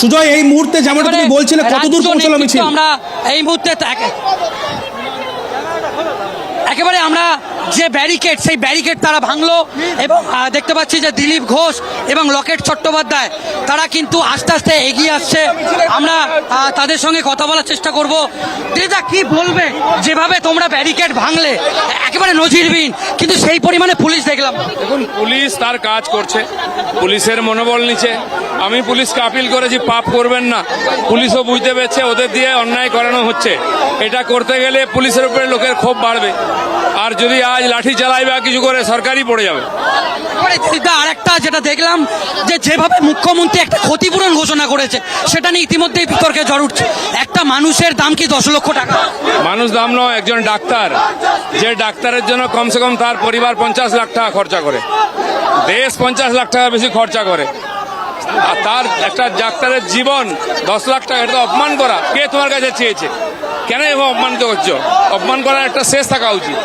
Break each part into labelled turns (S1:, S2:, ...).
S1: সুজয় এই মুহূর্তে যেমনটা তুমি বলছিলে
S2: কতদূর
S1: পৌঁছলো মিছিল
S2: আমরা এই মুহূর্তে একেবারে আমরা যে ব্যারিকেড সেই ব্যারিকেড তারা ভাঙলো। এবং দেখতে পাচ্ছি যে দিলীপ ঘোষ এবং লকেট চট্টোপাধ্যায়, তারা কিন্তু আস্তে আস্তে এগিয়ে আসছে। আমরা তাদের সঙ্গে কথা বলার চেষ্টা করব। দিদা কি বলবে? যেভাবে তোমরা ব্যারিকেড ভাঙলে, একেবারে নজিরবিহীন, কিন্তু সেই পরিমাণে পুলিশ দেখলাম।
S3: দেখুন, পুলিশ তার কাজ করছে। পুলিশের মনোবল নিচে। আমি পুলিশকে আপিল করেছি, পাপ করবেন না। পুলিশও বুঝতে পেরেছে, ওদের দিয়ে অন্যায় করানো হচ্ছে। এটা করতে গেলে পুলিশের উপরে লোকের ক্ষোভ বাড়বে। আর যদি আজ লাঠি চালাই বা কিছু করে সরকারই পড়ে যাবে।
S2: দিদা আরেকটা যেটা দেখলাম যে যেভাবে মুখ্যমন্ত্রী একটা ক্ষতিপূরণ ঘোষণা করেছে সেটা নিয়ে ইতিমধ্যেই বিতর্কে জ্বর উঠছে। একটা মানুষের দাম কি দশ লক্ষ টাকা?
S3: মানুষ দাম নয় একজন ডাক্তার। যে ডাক্তারের জন্য কমসে কম তার পরিবার পঞ্চাশ লাখ টাকা খরচা করে। দেশ পঞ্চাশ লাখ টাকা বেশি খরচা করে। আর তার একটা ডাক্তারের জীবন দশ লাখ টাকা এটা অপমান করা। কে তোমার কাছে চেয়েছে? কেন এভাবে অপমানিত করছ? অপমান করার একটা শেষ থাকা উচিত।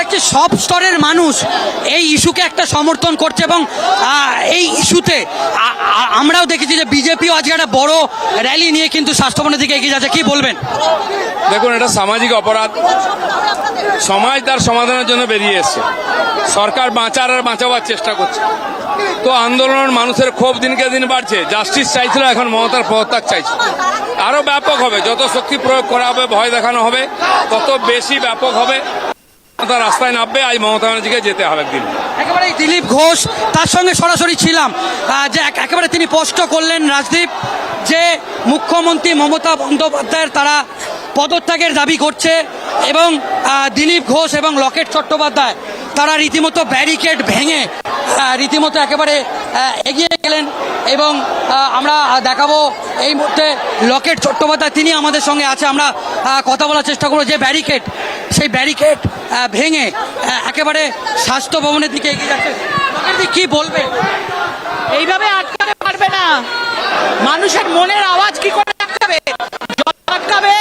S2: দেখছি সব স্তরের মানুষ এই ইস্যুকে একটা সমর্থন করছে এবং এই ইস্যুতে আমরাও দেখেছি যে বিজেপিও আজকে একটা বড় র্যালি নিয়ে কিন্তু স্বাস্থ্যভবনের দিকে এগিয়ে যাচ্ছে। কি বলবেন?
S3: দেখুন এটা সামাজিক অপরাধ। সমাজ তার সমাধানের জন্য বেরিয়ে এসছে। সরকার বাঁচার আর বাঁচাবার চেষ্টা করছে। তো আন্দোলন মানুষের ক্ষোভ দিনকে দিন বাড়ছে। জাস্টিস চাইছিল, এখন মমতার পদত্যাগ চাইছে। আরও ব্যাপক হবে, যত শক্তি প্রয়োগ করা হবে, ভয় দেখানো হবে, তত বেশি ব্যাপক হবে। মমতা রাস্তায় নামবে, আজ মমতা ব্যানার্জিকে যেতে হবে একদিন।
S2: একেবারে দিলীপ ঘোষ, তার সঙ্গে সরাসরি ছিলাম। যে এক- একেবারে তিনি স্পষ্ট করলেন, রাজদীপ, যে মুখ্যমন্ত্রী মমতা বন্দ্যোপাধ্যায়ের তারা পদত্যাগের দাবি করছে এবং দিলীপ ঘোষ এবং লকেট চট্টোপাধ্যায়। তারা রীতিমতো ব্যারিকেড ভেঙে রীতিমতো একেবারে এগিয়ে গেলেন এবং আমরা দেখাবো এই মুহূর্তে লকেট চট্টোপাধ্যায় তিনি আমাদের সঙ্গে আছে, আমরা কথা বলার চেষ্টা করব যে ব্যারিকেড, সেই ব্যারিকেড ভেঙে একেবারে স্বাস্থ্য ভবনের দিকে এগিয়ে যাচ্ছে। কি বলবে?
S4: এইভাবে আটকাতে পারবে না। মানুষের মনের আওয়াজ কি করে আটকাবে? যত আটকাবে,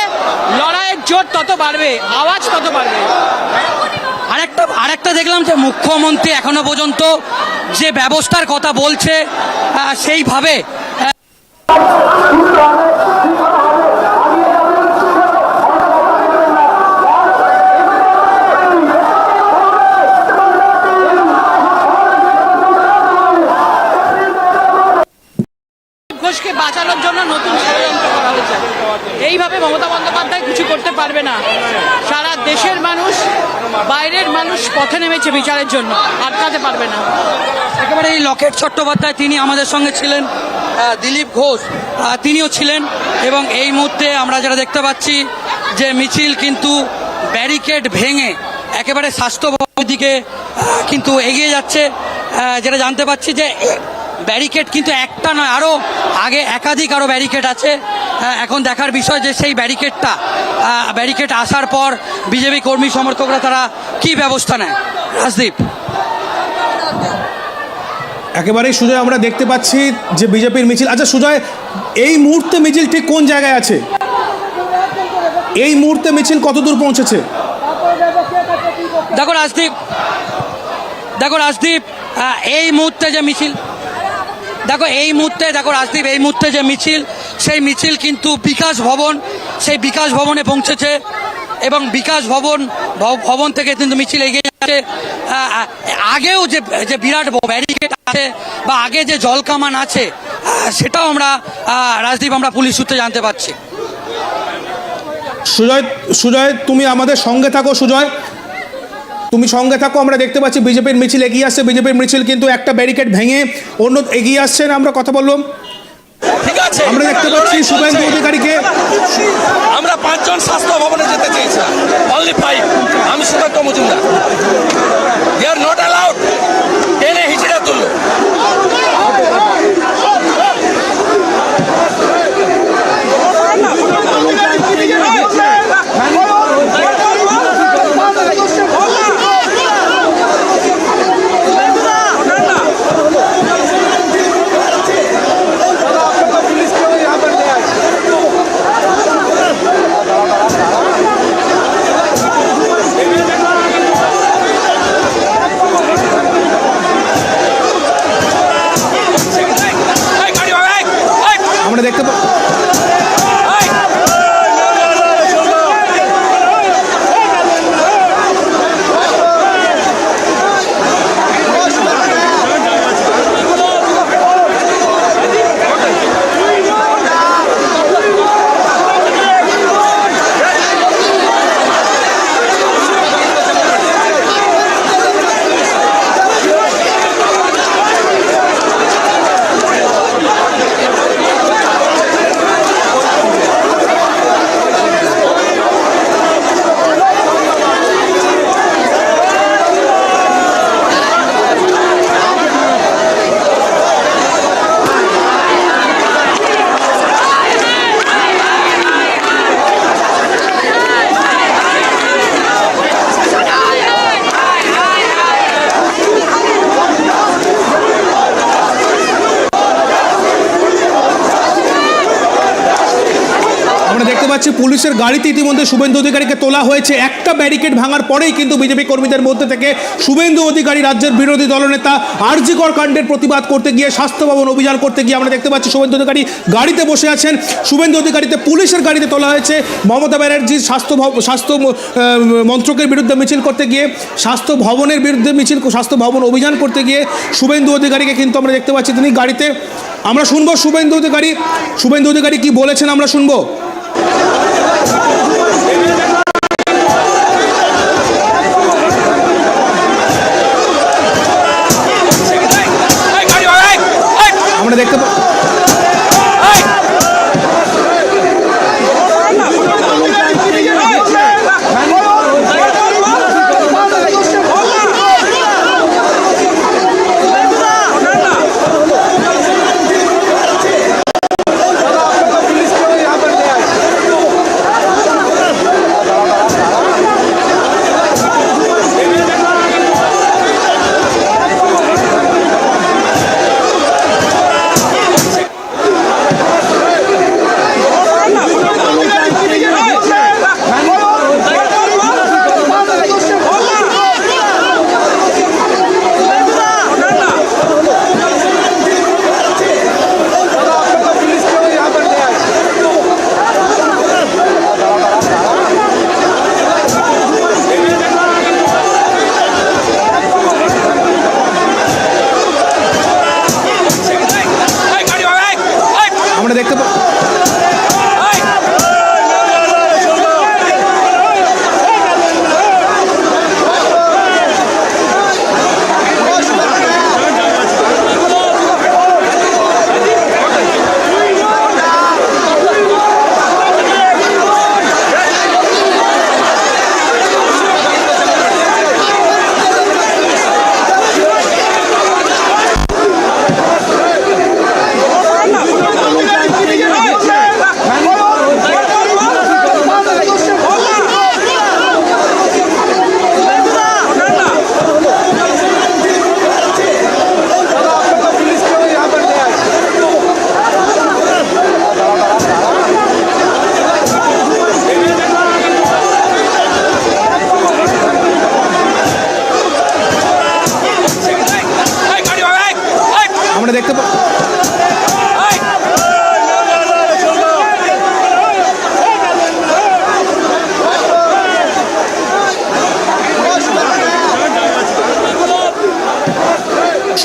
S4: লড়াইয়ের জোর তত বাড়বে, আওয়াজ তত বাড়বে।
S2: আরেকটা দেখলাম যে মুখ্যমন্ত্রী এখনও পর্যন্ত যে ব্যবস্থার কথা বলছে সেইভাবে
S4: ঘোষকে বাঁচানোর জন্য নতুন এইভাবে মমতা বন্দ্যোপাধ্যায় কিছু করতে পারবে না। সারা দেশের মানুষ বাইরের মানুষ পথে নেমেছে বিচারের জন্য, আটকাতে পারবে না।
S2: একেবারে এই লকেট চট্টোপাধ্যায়, তিনি আমাদের সঙ্গে ছিলেন দিলীপ ঘোষ তিনিও ছিলেন এবং এই মুহূর্তে আমরা যেটা দেখতে পাচ্ছি যে মিছিল কিন্তু ব্যারিকেড ভেঙে একেবারে স্বাস্থ্য দিকে কিন্তু এগিয়ে যাচ্ছে। যেটা জানতে পাচ্ছি যে ব্যারিকেড কিন্তু একটা নয় আরও আগে একাধিক আরও ব্যারিকেড আছে। এখন দেখার বিষয় যে সেই ব্যারিকেডটা ব্যারিকেড আসার পর বিজেপি কর্মী সমর্থকরা তারা কি ব্যবস্থা নেয়? রাজদীপ।
S1: একেবারেই সুজয় আমরা দেখতে পাচ্ছি যে বিজেপির মিছিল। আচ্ছা সুজয় এই মুহূর্তে মিছিল ঠিক কোন জায়গায় আছে? এই মুহূর্তে মিছিল কত দূর পৌঁছেছে?
S2: দেখো রাজদীপ দেখো রাজদীপ এই মুহূর্তে যে মিছিল দেখো, এই মুহূর্তে, দেখো, রাজদীপ, এই মুহূর্তে যে মিছিল, সেই মিছিল কিন্তু বিকাশ ভবন, সেই বিকাশ ভবনে পৌঁছেছে এবং বিকাশ ভবন ভবন থেকে কিন্তু মিছিল এগিয়ে যাচ্ছে। আগেও যে যে বিরাট ব্যারিকেড আছে বা আগে যে জলকামান আছে সেটাও আমরা রাজদীপ, আমরা পুলিশ সূত্রে জানতে পারছি।
S1: সুজয় সুজয়, তুমি আমাদের সঙ্গে থাকো, সুজয়। তুমি সঙ্গে থাকো আমরা দেখতে পাচ্ছি বিজেপির মিছিল এগিয়ে আসছে। বিজেপির মিছিল কিন্তু একটা ব্যারিকেড ভেঙে অন্য এগিয়ে আসছেন আমরা কথা বললাম।
S5: ঠিক আছে।
S1: আমরা দেখতে পাচ্ছি শুভেন্দু অধিকারীকে।
S5: আমরা পাঁচজন স্বাস্থ্য ভবনে যেতে চেয়েছিলাম। অনলি ফাইভ আমি Sukanta Majumdar. They are not
S1: পাচ্ছি, পুলিশের গাড়িতে ইতিমধ্যে শুভেন্দু অধিকারীকে তোলা হয়েছে। একটা ব্যারিকেড ভাঙার পরেই কিন্তু বিজেপি কর্মীদের মধ্যে থেকে শুভেন্দু অধিকারী রাজ্যের বিরোধী দলনেতা আরজিকর কাণ্ডের প্রতিবাদ করতে গিয়ে স্বাস্থ্য ভবন অভিযান করতে গিয়ে আমরা দেখতে পাচ্ছি শুভেন্দু অধিকারী গাড়িতে বসে আছেন। শুভেন্দু অধিকারীতে পুলিশের গাড়িতে তোলা হয়েছে। মমতা ব্যানার্জির স্বাস্থ্য স্বাস্থ্য মন্ত্রকের বিরুদ্ধে মিছিল করতে গিয়ে, স্বাস্থ্য ভবনের বিরুদ্ধে মিছিল, স্বাস্থ্য ভবন অভিযান করতে গিয়ে শুভেন্দু অধিকারীকে কিন্তু আমরা দেখতে পাচ্ছি। তিনি গাড়িতে, আমরা শুনব শুভেন্দু অধিকারী। শুভেন্দু অধিকারী কি বলেছেন আমরা শুনব? দেখতে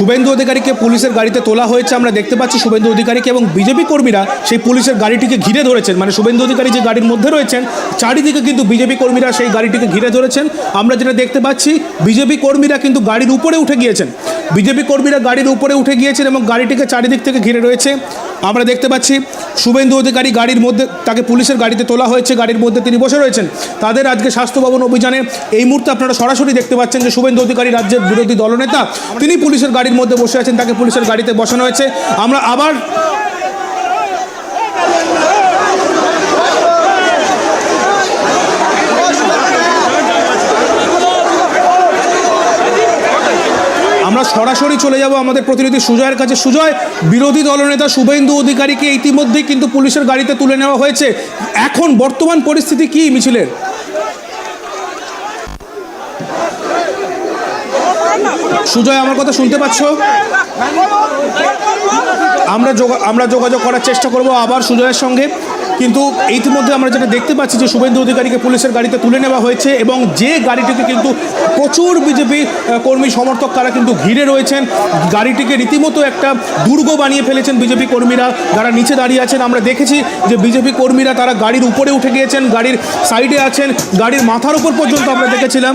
S1: শুভেন্দু অধিকারীকে পুলিশের গাড়িতে তোলা হয়েছে, আমরা দেখতে পাচ্ছি শুভেন্দু অধিকারীকে এবং বিজেপি কর্মীরা সেই পুলিশের গাড়িটিকে ঘিরে ধরেছেন। মানে শুভেন্দু অধিকারী যে গাড়ির মধ্যে রয়েছেন, চারিদিকে কিন্তু বিজেপি কর্মীরা সেই গাড়িটিকে ঘিরে ধরেছেন। আমরা যেটা দেখতে পাচ্ছি, বিজেপি কর্মীরা কিন্তু গাড়ির উপরে উঠে গিয়েছেন। বিজেপি কর্মীরা গাড়ির উপরে উঠে গিয়েছেন এবং গাড়িটিকে চারিদিক থেকে ঘিরে রয়েছে। আমরা দেখতে পাচ্ছি, শুভেন্দু অধিকারী গাড়ির মধ্যে, তাকে পুলিশের গাড়িতে তোলা হয়েছে, গাড়ির মধ্যে তিনি বসে রয়েছেন। তাদের আজকে স্বাস্থ্য ভবন অভিযানে এই মুহূর্তে আপনারা সরাসরি দেখতে পাচ্ছেন যে শুভেন্দু অধিকারী রাজ্যের বিরোধী দলনেতা, তিনি পুলিশের গাড়ির মধ্যে বসে আছেন, তাকে পুলিশের গাড়িতে বসানো হয়েছে। আমরা আবার আমরা সরাসরি চলে যাব আমাদের প্রতিনিধি সুজয়ের কাছে। সুজয়, বিরোধী দলনেতা শুভেন্দু অধিকারীকে ইতিমধ্যেই কিন্তু পুলিশের গাড়িতে তুলে নেওয়া হয়েছে। এখন বর্তমান পরিস্থিতি কি মিছিলের? সুজয় আমার কথা শুনতে পাচ্ছ? আমরা আমরা যোগাযোগ করার চেষ্টা করব আবার সুজয়ের সঙ্গে। কিন্তু ইতিমধ্যে আমরা যেটা দেখতে পাচ্ছি যে শুভেন্দু অধিকারীকে পুলিশের গাড়িতে তুলে নেওয়া হয়েছে এবং যে গাড়িটিকে কিন্তু প্রচুর বিজেপি কর্মী সমর্থক তারা কিন্তু ঘিরে রয়েছেন। গাড়িটিকে রীতিমতো একটা দুর্গ বানিয়ে ফেলেছেন বিজেপি কর্মীরা যারা নিচে দাঁড়িয়ে আছেন। আমরা দেখেছি যে বিজেপি কর্মীরা তারা গাড়ির উপরে উঠে গিয়েছেন, গাড়ির সাইডে আছেন, গাড়ির মাথার উপর পর্যন্ত আমরা দেখেছিলাম।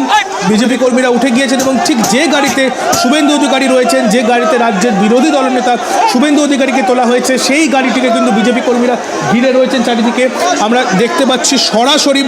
S1: বিজেপি কর্মীরা উঠে গিয়েছেন এবং ঠিক যে গাড়িতে শুভেন্দু অধিকারী রয়েছেন, যে গাড়িতে রাজ্যের বিরোধী দলনেতা শুভেন্দু অধিকারীকে তোলা হয়েছে, সেই গাড়িটিকে কিন্তু বিজেপি কর্মীরা ঘিরে রয়েছেন। চারিদিকে আমরা দেখতে পাচ্ছি সরাসরি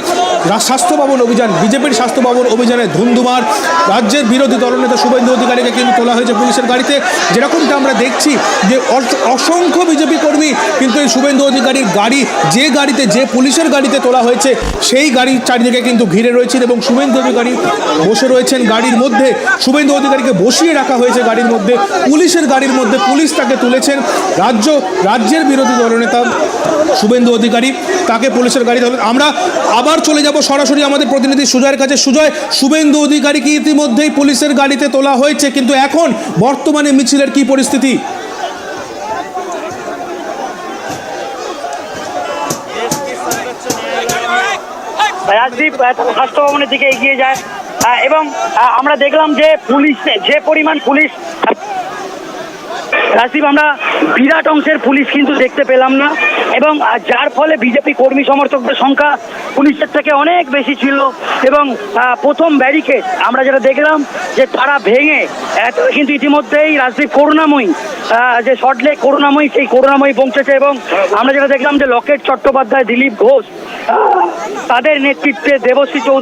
S1: স্বাস্থ্য ভবন অভিযান, বিজেপির স্বাস্থ্য ভবন অভিযানে ধুন্ধুমার। রাজ্যের বিরোধী দলনেতা শুভেন্দু অধিকারীকে কিন্তু তোলা হয়েছে পুলিশের গাড়িতে। যেরকমটা আমরা দেখছি যে অস- অসংখ্য বিজেপি কর্মী কিন্তু এই শুভেন্দু অধিকারীর গাড়ি, যে গাড়িতে, যে পুলিশের গাড়িতে তোলা হয়েছে, সেই গাড়ির চারিদিকে কিন্তু ঘিরে রয়েছেন এবং শুভেন্দু অধিকারী বসে রয়েছেন গাড়ির মধ্যে। শুভেন্দু অধিকারীকে বসিয়ে রাখা হয়েছে গাড়ির মধ্যে। পুলিশের গাড়ির মধ্যে পুলিশ তাকে তুলেছেন। রাজ্য, রাজ্যের বিরোধী দলনেতা শুভেন্দু অধিকারী তাকে পুলিশের গাড়িতে তুলে- আমরা আবার চলে যাব সরাসরি আমাদের প্রতিনিধি সুজয়ের কাছে। সুজয়, শুভেন্দু অধিকারীকে ইতিমধ্যেই পুলিশের গাড়িতে তোলা হয়েছে? কিন্তু এখন বর্তমানে মিছিলের কি পরিস্থিতি?
S6: রাজদীপ স্বাস্থ্য ভবনের দিকে এগিয়ে যায়। এবং আমরা দেখলাম যে পুলিশ, যে পরিমাণ পুলিশ রাজদীপ, আমরা বিরাট অংশের পুলিশ কিন্তু দেখতে পেলাম না। এবং যার ফলে বিজেপি কর্মী সমর্থকদের সংখ্যা পুলিশের থেকে অনেক বেশি ছিল। এবং প্রথম ব্যারিকেড আমরা যেটা দেখলাম যে তারা ভেঙে কিন্তু ইতিমধ্যেই রাজনীতি করুণাময়ী যে শর্টলে করুণাময়ী, সেই করুণাময়ী পৌঁছেছে এবং আমরা যেটা দেখলাম যে লকেট চট্টোপাধ্যায়, দিলীপ ঘোষ তাদের নেতৃত্বে দেবশ্রী চৌধুরী